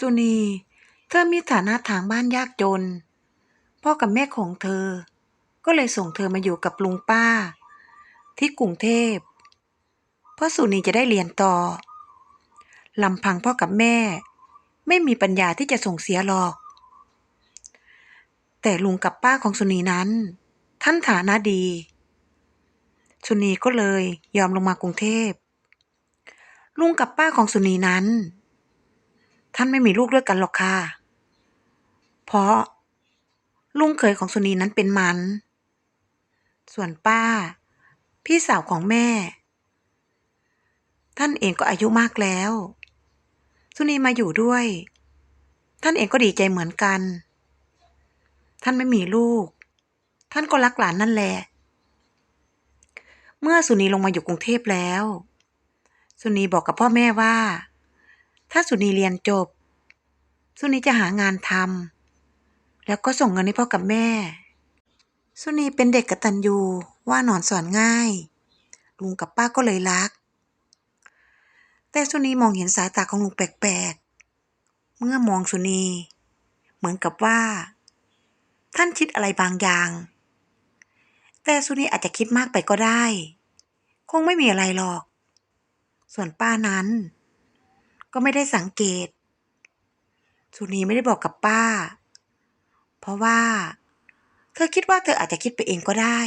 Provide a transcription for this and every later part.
สุนี เธอมีฐานะทางบ้านยากจน พ่อกับแม่ของเธอ ก็เลยส่งเธอมาอยู่กับลุงป้า ที่กรุงเทพเพราะสุนีจะได้เรียนต่อลำพังพ่อกับแม่ ไม่มีปัญญาที่จะส่งเสียหรอก แต่ลุงกับป้าของสุนีนั้น ท่านฐานะดี สุนีก็เลยยอมลงมากรุงเทพลุงกับป้าของสุนีนั้น ท่านไม่มีลูกด้วยกันหรอกค่ะ เพราะ ลุงเขยของสุนีนั้นเป็นมัน ส่วนป้า พี่สาวของแม่ ท่านเองก็อายุมากแล้ว สุนีมาอยู่ด้วย ท่านเองก็ดีใจเหมือนกัน ท่านไม่มีลูก ท่านก็รักหลานนั่นแหละ เมื่อสุนีลงมาอยู่กรุงเทพแล้ว สุนีบอกกับพ่อแม่ว่า ถ้าสุนีเรียนจบ สุนีจะหางานทำแล้วก็ส่งเงินให้พ่อกับแม่ สุนีเป็นเด็กกระตัญญูว่าหนอนสอนง่าย ลุงกับป้าก็เลยรัก แต่สุนีมองเห็นสายตาของลุงแปลกๆ เมื่อมองสุนี เหมือนกับว่า ท่านคิดอะไรบางอย่าง แต่สุนีอาจจะคิดมากไปก็ได้ คงไม่มีอะไรหรอก ส่วนป้านั้น ก็ไม่ได้สังเกต สุนีไม่ได้บอกกับป้า เพราะว่า เธอคิดว่าเธออาจจะคิดไปเองก็ได้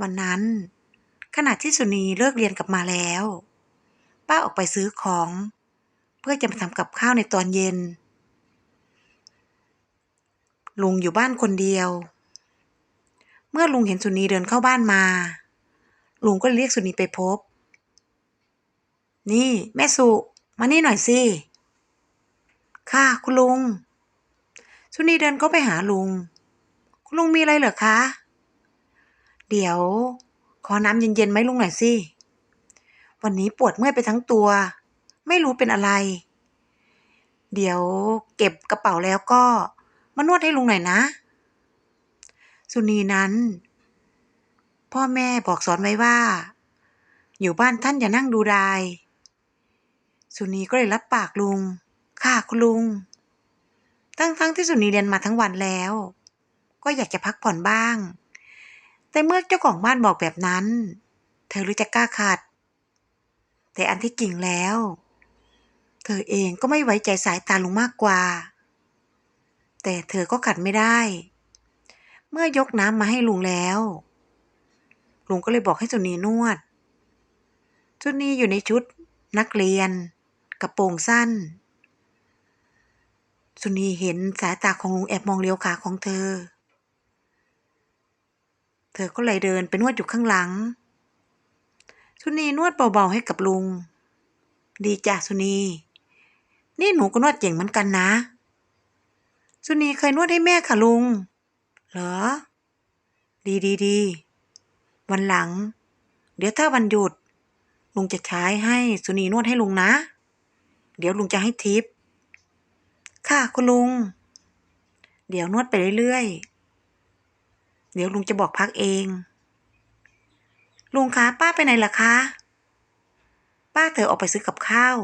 วันนั้น ขณะที่สุนีเลิกเรียนกลับมาแล้ว ป้าออกไปซื้อของ เพื่อจะมาทำกับข้าวในตอนเย็น ลุงอยู่บ้านคนเดียว เมื่อลุงเห็นสุนีเดินเข้าบ้านมา ลุงก็เรียกสุนีไปพบนี่ แม่สุ มานี่หน่อยสิ ค่ะ คุณลุง สุนีเดินเข้าไปหาลุง คุณลุงมีอะไรเหรอคะ เดี๋ยว ขอน้ำเย็นๆไหมลุงหน่อยสิ วันนี้ปวดเมื่อยไปทั้งตัว ไม่รู้เป็นอะไร เดี๋ยวเก็บกระเป๋าแล้วก็มานวดให้ลุงหน่อยนะ สุนีนั้น พ่อแม่บอกสอนไว้ว่า อยู่บ้านท่านอย่านั่งดูดาย สุนีก็เลยรับปากลุง ค่ะคุณลุง ทั้งๆทที่สุนีเรียนมาทั้งวันแล้ว ก็อยากจะพักผ่อนบ้าง แต่เมื่อเจ้าของบ้านบอกแบบนั้น เธอรู้จะกล้าขัด แต่อันที่จริงแล้ว เธอเองก็ไม่ไว้ใจสายตาลุงมากกว่า แต่เธอก็ขัดไม่ได้ เมื่อยกน้ำมาให้ลุงแล้ว ลุงก็เลยบอกให้สุนีนวด สุนีอยู่ในชุดนักเรียน กระโปรงสั้น สุนีเห็นสายตาของลุงแอบมองเลี้ยวขาของเธอ เธอก็เลยเดินไปนวดอยู่ข้างหลัง สุนีนวดเบาๆให้กับลุง ดีจ้ะสุนี นี่หนูก็นวดเก่งเหมือนกันนะ สุนีเคยนวดให้แม่ค่ะลุง เหรอ ดีดีดีวันหลัง เดี๋ยวถ้าวันหยุดลุงจะใช้ให้สุนีนวดให้ลุงนะ เดี๋ยวลุงจะให้ทิป ค่ะคุณลุง เดี๋ยวนวดไปเรื่อยๆ เดี๋ยวลุงจะบอกพักเอง ลุงคะป้าไปไหนล่ะคะ ป้าเธอออกไปซื้อกับข้าว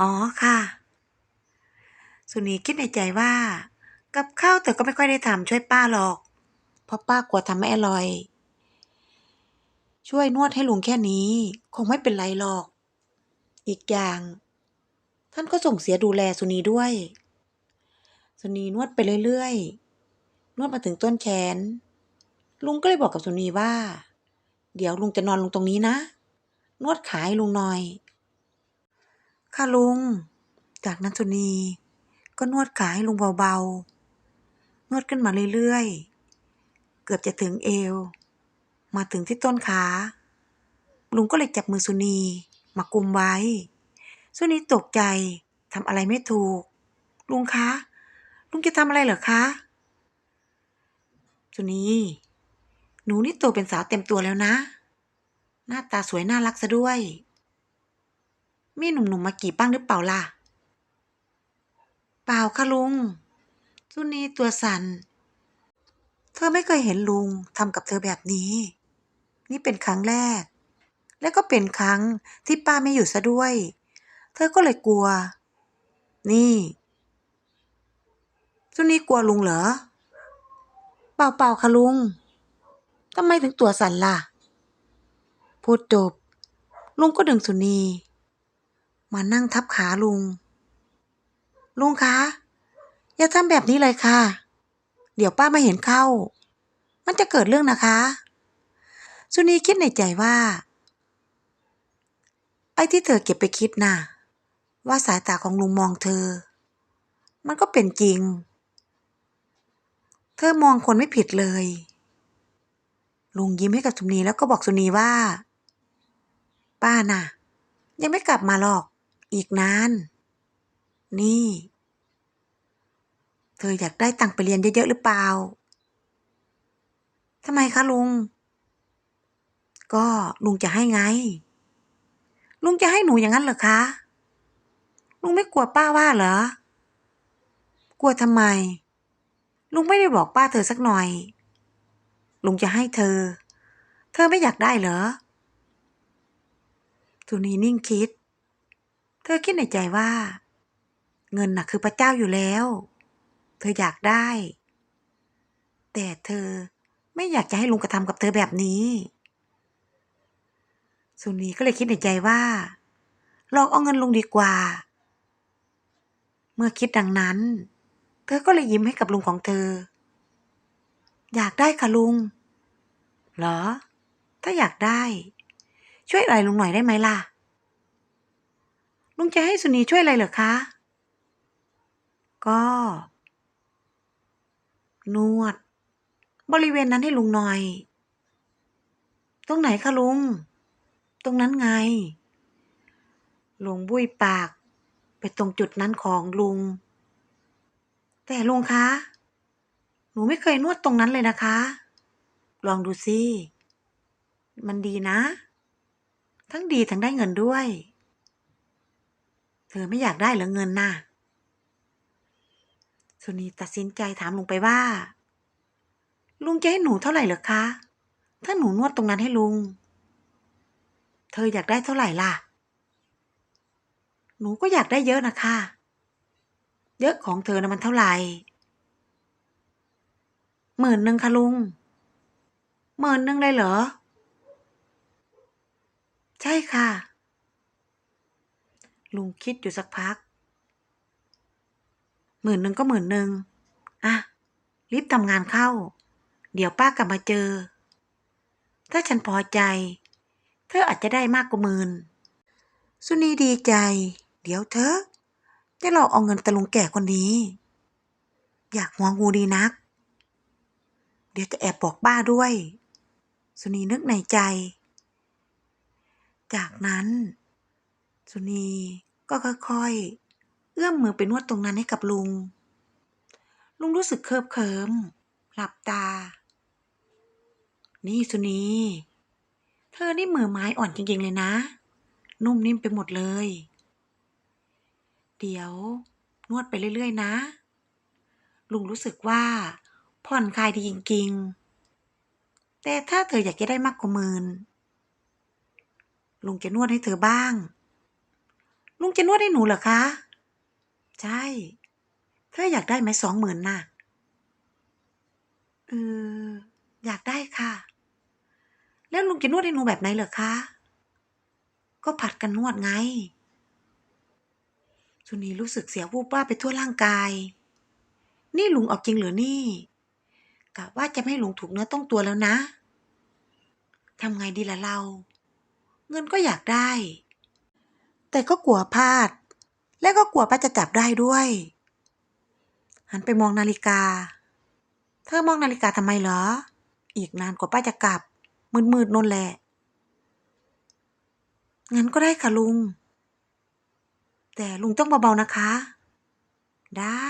อ๋อค่ะ สุนีคิดในใจว่า กับข้าวเธอก็ไม่ค่อยได้ทำช่วยป้าหรอก เพราะป้ากลัวทำไม่อร่อยช่วยนวดให้ลุงแค่นี้ คงไม่เป็นไรหรอก อีกอย่าง ท่านก็ส่งเสียดูแลสุนีด้วย สุนีนวดไปเรื่อยๆ นวดมาถึงต้นแขน ลุงก็เลยบอกกับสุนีว่า เดี๋ยวลุงจะนอนลงตรงนี้นะ นวดขาให้ลุงหน่อย ค่ะลุง จากนั้นสุนีก็นวดขาให้ลุงเบาๆ นวดขึ้นมาเรื่อยๆ เกือบจะถึงเอว มาถึงที่ต้นขา ลุงก็เลยจับมือสุนี มากุมไว้สุนีตกใจทำอะไรไม่ถูก ลุงคะ ลุงจะทำอะไรเหรอคะสุนีหนูนี่โตเป็นสาวเต็มตัวแล้วนะ หน้าตาสวยน่ารักซะด้วย มีหนุ่มๆมากี่บ้างหรือเปล่าล่ะ เปล่าค่ะลุงสุนีตัวสัน่นเธอไม่เคยเห็นลุงทำกับเธอแบบนี้ นี่เป็นครั้งแรก และก็เป็นครั้งที่ป้าไม่อยู่ซะด้วย เธอก็เลยกลัว นี่สุนีกลัวลุงเหรอ เปล่าเปล่าค่ะลุงทำไมถึงตัวสั่นล่ะ พูดจบ ลุงก็ดึงสุนีมานั่งทับขาลุง ลุงคะ อย่าทำแบบนี้เลยค่ะ เดี๋ยวป้ามาเห็นเข้า มันจะเกิดเรื่องนะคะ สุนีคิดในใจว่า ไอ้ที่เธอเก็บไปคิดน่ะ ว่าสายตาของลุงมองเธอ มันก็เป็นจริง เธอมองคนไม่ผิดเลย ลุงยิ้มให้กับสุนีแล้วก็บอกสุนีว่า ป้าน่ะ ยังไม่กลับมาหรอก อีกนาน นี่ เธออยากได้ตังค์ไปเรียนเยอะๆหรือเปล่าทำไมคะลุง ก็ลุงจะให้ไง ลุงจะให้หนูอย่างนั้นเหรอคะ ลุงไม่กลัวป้าว่าเหรอ กลัวทำไม ลุงไม่ได้บอกป้าเธอสักหน่อย ลุงจะให้เธอ เธอไม่อยากได้เหรอสุนีนิ่งคิด เธอคิดในใจว่า เงินน่ะคือพระเจ้าอยู่แล้ว เธออยากได้ แต่เธอไม่อยากจะให้ลุงกระทำกับเธอแบบนี้ สุนีก็เลยคิดในใจว่าลองเอาเงินลุงดีกว่า เมื่อคิดดังนั้น เธอก็เลยยิ้มให้กับลุงของเธอ อยากได้ค่ะลุง เหรอ ถ้าอยากได้ ช่วยอะไรลุงหน่อยได้ไหมล่ะ ลุงจะให้สุนีช่วยอะไรเหรอคะ ก็ นวด บริเวณนั้นให้ลุงหน่อย ตรงไหนคะลุง รงนั้นไง ลุงบุ้ยปาก ไปตรงจุดนั้นของลุง แต่ลุงคะ หนูไม่เคยนวดตรงนั้นเลยนะคะ ลองดูสิมันดีนะ ทั้งดีทั้งได้เงินด้วย เธอไม่อยากได้เหรอเงินน่ะ สุนีตัดสินใจถามลุงไปว่า ลุงจะให้หนูเท่าไหร่เหรอคะ ถ้าหนูนวดตรงนั้นให้ลุง เธออยากได้เท่าไหร่ล่ะ หนูก็อยากได้เยอะนะคะ เยอะของเธอนะมันเท่าไหร่หมื่นหนึ่งค่ะลุงหมื่นหนึ่งเลยเหรอ ใช่ค่ะ ลุงคิดอยู่สักพักหมื่นหนึ่งก็หมื่นหนึ่งอะ รีบทำงานเข้า เดี๋ยวป้ากลับมาเจอ ถ้าฉันพอใจ เธออาจจะได้มากกว่าหมื่นสุนีดีใจ เดี๋ยวเธอจะหลอกเอาเงินตะลุงแก่คนนี้ อยากหัวงูดีนัก เดี๋ยวจะแอบบอกบ้าด้วย สุนีนึกในใจ จากนั้น สุนีก็ค่อยๆ เอื้อมมือไปนวดตรงนั้นให้กับลุง ลุงรู้สึกเคิบเขิมหลับตา นี่สุนี ธอนี่มือไม้อ่อนจริงๆเลยนะ นุ่มนิ่มไปหมดเลย เดี๋ยว นวดไปเรื่อยๆนะ ลุงรู้สึกว่า ผ่อนคลายดีจริงๆ แต่ถ้าเธออยากจะได้มากกว่าหมื่นลุงจะนวดให้เธอบ้าง ลุงจะนวดให้หนูเหรอคะ ใช่ เธออยากได้ไหมสองหมื่นน่ะ เออ อยากได้ค่ะ แล้วลุงจะนวดให้หนูแบบไหนเหรอคะ ก็ผัดกันนวดไงสุนีรู้สึกเสียวูบว่าไปทั่วร่างกาย นี่ลุงเอาจริงเหรือนี่ กะว่าจะไม่ให้ลุงถูกเนื้อต้องตัวแล้วนะ ทำไงดีล่ะเรา เงินก็อยากได้ แต่ก็กลัวพลาด และก็กลัวป้าจะจับได้ด้วย หันไปมองนาฬิกา เธอมองนาฬิกาทำไมเหรอ อีกนานกว่าป้าจะกลับ มืดๆนนแหละ งั้นก็ได้ค่ะลุง แต่ลุงต้องเบาๆนะคะ ได้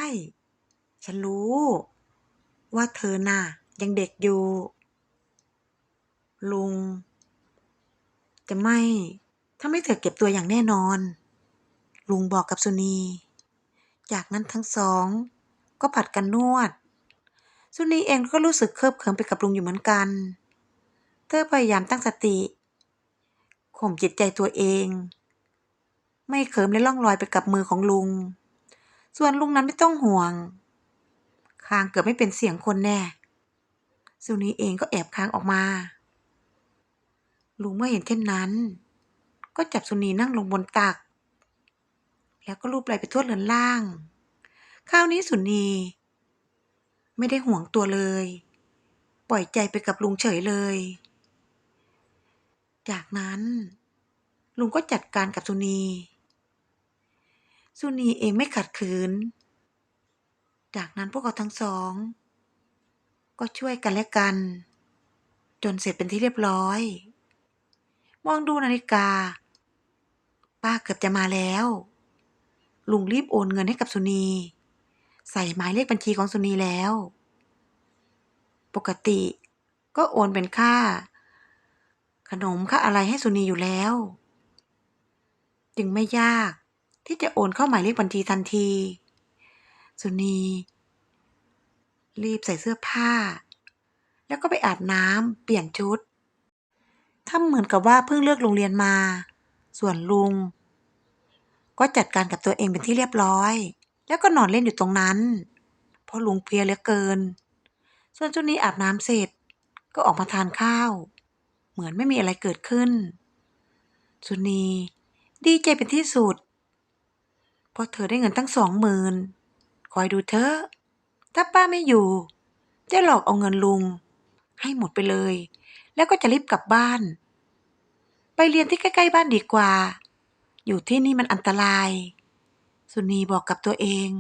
ฉันรู้ ว่าเธอน่ะ ยังเด็กอยู่ ลุง จะไม่ถ้าไม่เธอเก็บตัวอย่างแน่นอน ลุงบอกกับสุนี จากนั้นทั้งสอง ก็ผัดกันนวด สุนีเองก็รู้สึกเคิบเขิมไปกับลุงอยู่เหมือนกัน เธอพยายามตั้งสติ ข่มจิตใจตัวเอง ไม่เคิมและล่องลอยไปกับมือของลุง ส่วนลุงนั้นไม่ต้องห่วง คางเกือบไม่เป็นเสียงคนแน่ สุนีเองก็แอบคางออกมา ลุงเมื่อเห็นเช่นนั้น ก็จับสุนีนั่งลงบนตัก แล้วก็ลูบไหล่ไปทั่วเรือนล่าง คราวนี้สุนีไม่ได้ห่วงตัวเลย ปล่อยใจไปกับลุงเฉยเลย จากนั้นลุงก็จัดการกับสุนี สุนีเองไม่ขัดขืน จากนั้นพวกเขาทั้งสอง ก็ช่วยกันและกัน จนเสร็จเป็นที่เรียบร้อย มองดูนาฬิกา ป้าเกือบจะมาแล้ว ลุงรีบโอนเงินให้กับสุนี ใส่หมายเลขบัญชีของสุนีแล้ว ปกติก็โอนเป็นค่า ขนมค่าอะไรให้สุนีอยู่แล้ว จึงไม่ยากที่จะโอนเข้าหมายเลขบัญชีทันที สุนี รีบใส่เสื้อผ้า แล้วก็ไปอาบน้ำเปลี่ยนชุดทำเหมือนกับว่าเพิ่งเลิกโรงเรียนมา ส่วนลุง ก็จัดการกับตัวเองเป็นที่เรียบร้อย แล้วก็นอนเล่นอยู่ตรงนั้น เพราะลุงเพลียเหลือเกิน ส่วนชุนี้อาบน้ำเสร็จก็ออกมาทานข้าว เหมือนไม่มีอะไรเกิดขึ้น สุนีดีใจเป็นที่สุด เพราะเธอได้เงินตั้งสองหมื่นคอยดูเถอถ้าป้าไม่อยู่ จะหลอกเอาเงินลุง ให้หมดไปเลย แล้วก็จะรีบกลับบ้าน ไปเรียนที่ใกล้ ๆ บ้านดีกว่า อยู่ที่นี่มันอันตราย สุนีบอกกับตัวเอง